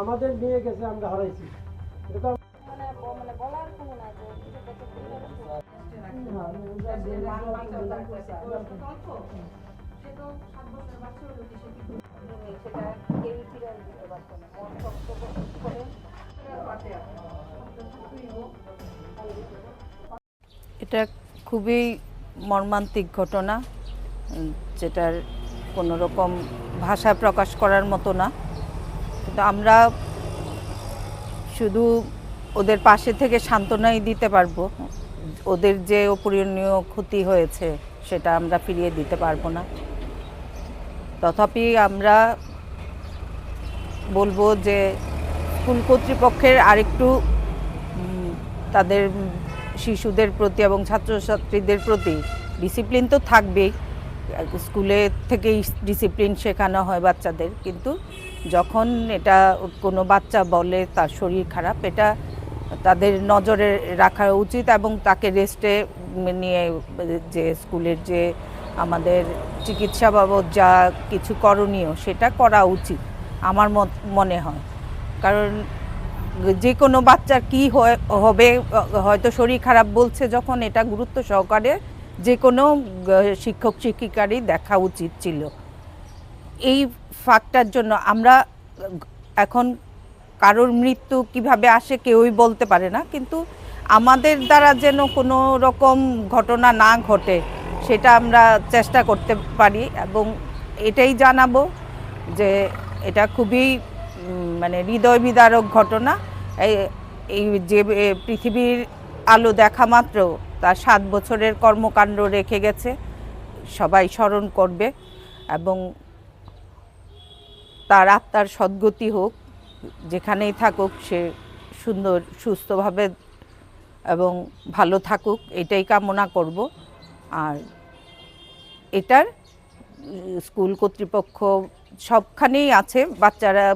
আমাদের নিয়ে গেছে আমরা হারাইছি। এটা তো মানে মানে এটা খুবই মর্মান্তিক ঘটনা যেটার কোনো রকম ভাষা প্রকাশ করার মতো না। কিন্তু আমরা শুধু ওদের পাশে থেকে সান্ত্বনাই দিতে পারব। ওদের যে অপূরণীয় ক্ষতি হয়েছে, সেটা আমরা ফিরিয়ে দিতে পারব না। তথাপি আমরা বলব যে, স্কুল কর্তৃপক্ষের আরেকটু তাদের শিশুদের প্রতি এবং ছাত্রছাত্রীদের প্রতি ডিসিপ্লিন তো থাকবেই। স্কুলে থেকেই ডিসিপ্লিন শেখানো হয় বাচ্চাদের। কিন্তু যখন এটা কোনো বাচ্চা বলে, তার শরীর খারাপ, এটা তাদের নজরে রাখা উচিত এবং তাকে রেস্টে নিয়ে যে স্কুলের যে আমাদের চিকিৎসা বাবদ যা কিছু করণীয়, সেটা করা উচিত আমার মনে হয়। কারণ যে কোনো বাচ্চার কি হবে, হয়তো শরীর খারাপ বলছে যখন এটা গুরুত্ব সহকারে যে কোনো শিক্ষক শিক্ষিকারই দেখা উচিত ছিল। এই ফাঁকটার জন্য আমরা, এখন কারোর মৃত্যু কীভাবে আসে কেউই বলতে পারে না, কিন্তু আমাদের দ্বারা যেন কোনো রকম ঘটনা না ঘটে, সেটা আমরা চেষ্টা করতে পারি এবং এটাই জানাব যে এটা খুবই মানে হৃদয় বিদারক ঘটনা। এই যে পৃথিবীর আলো দেখা মাত্র তার সাত বছরের কর্মকাণ্ড রেখে গেছে। সবাই স্মরণ করবে এবং তার আত্মার সদ্গতি হোক, যেখানেই থাকুক সে সুন্দর, সুস্থভাবে এবং ভালো থাকুক, এটাই কামনা করব। আর এটার স্কুল কর্তৃপক্ষ সবখানেই আছে। বাচ্চারা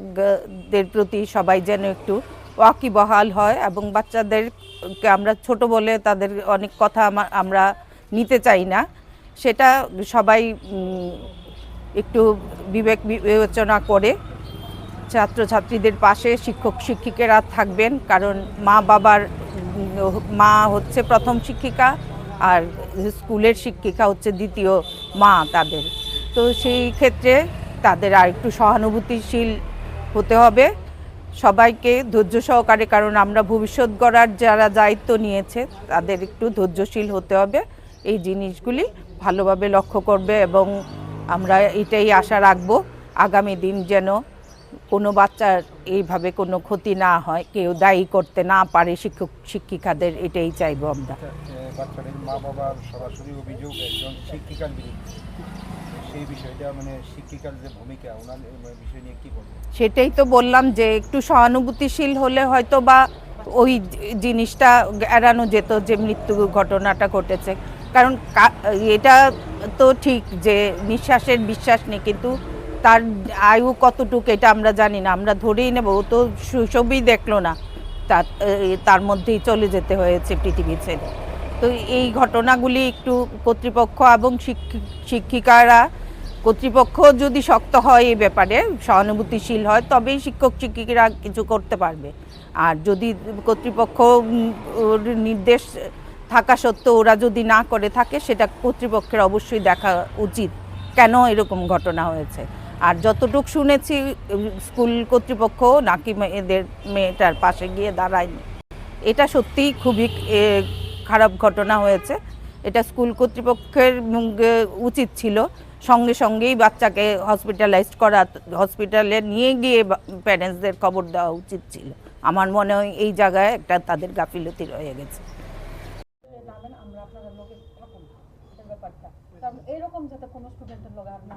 দের প্রতি সবাই যেন একটু ওয়াকিবহাল হয় এবং বাচ্চাদেরকে আমরা ছোট বলে তাদের অনেক কথা আমা- আমরা নিতে চাই না। সেটা সবাই একটু বিবেক বিবেচনা করে ছাত্রছাত্রীদের পাশে শিক্ষক শিক্ষিকেরা থাকবেন, কারণ মা বাবার মা হচ্ছে প্রথম শিক্ষিকা আর স্কুলের শিক্ষিকা হচ্ছে দ্বিতীয় মা তাদের। তো সেই ক্ষেত্রে তাদের আর একটু সহানুভূতিশীল হতে হবে। সবাইকে ধৈর্য সহকারে, কারণ আমরা ভবিষ্যৎ গড়ার যারা দায়িত্ব নিয়েছে, তাদের একটু ধৈর্যশীল হতে হবে। এই জিনিসগুলি ভালোভাবে লক্ষ্য করবে এবং আমরা এটাই আশা রাখব, আগামী দিন যেন কোনো বাচ্চার এইভাবে কোনো ক্ষতি না হয়, কেউ দায়ী করতে না পারে, শিক্ষক, শিক্ষিকাদের এটাই চাইব আমরা। বিরুদ্ধে। সেই বিষয়টা মানে শিক্ষিকার যে ভূমিকা, ওনার বিষয় নিয়ে কি বলবেন? সেটাই তো বললাম যে একটু সহানুভূতিশীল হলে হয়তো বা ওই জিনিসটা এড়ানো যেত যে মৃত্যু ঘটনাটা ঘটেছে। কারণ এটা তো ঠিক যে নিঃশ্বাসের বিশ্বাস নেই, কিন্তু তার আয়ু কতটুকু এটা আমরা জানি না। আমরা ধরেই নেব, ও তো সুসবই দেখল না। তার তার মধ্যেই চলে যেতে হয়েছে পৃথিবী ছেড়ে। তো এই ঘটনাগুলি একটু কর্তৃপক্ষ এবং শিক্ষি- শিক্ষিকারা কর্তৃপক্ষ যদি শক্ত হয় এই ব্যাপারে, সহানুভূতিশীল হয়, তবেই শিক্ষক শিক্ষিকারা কিছু করতে পারবে। আর যদি কর্তৃপক্ষ নির্দেশ থাকা সত্ত্বেও ওরা যদি না করে থাকে, সেটা কর্তৃপক্ষের অবশ্যই দেখা উচিত কেন এরকম ঘটনা হয়েছে। আর যতটুক শুনেছি, স্কুল কর্তৃপক্ষ নাকি মেয়েদের, মেয়েটার পাশে গিয়ে দাঁড়ায়নি। এটা সত্যিই খুবই খারাপ ঘটনা হয়েছে। এটা স্কুল কর্তৃপক্ষের উচিত ছিল। সঙ্গে সঙ্গেই বাচ্চাকে হসপিটালাইজড করা হসপিটালে নিয়ে গিয়ে প্যারেন্টসদের খবর দেওয়া উচিত ছিল। আমার মনে হয় এই জায়গায় একটা তাদের গাফিলতি রয়ে গেছে। এরকম যাতে কোনো স্টুডেন্টের আর না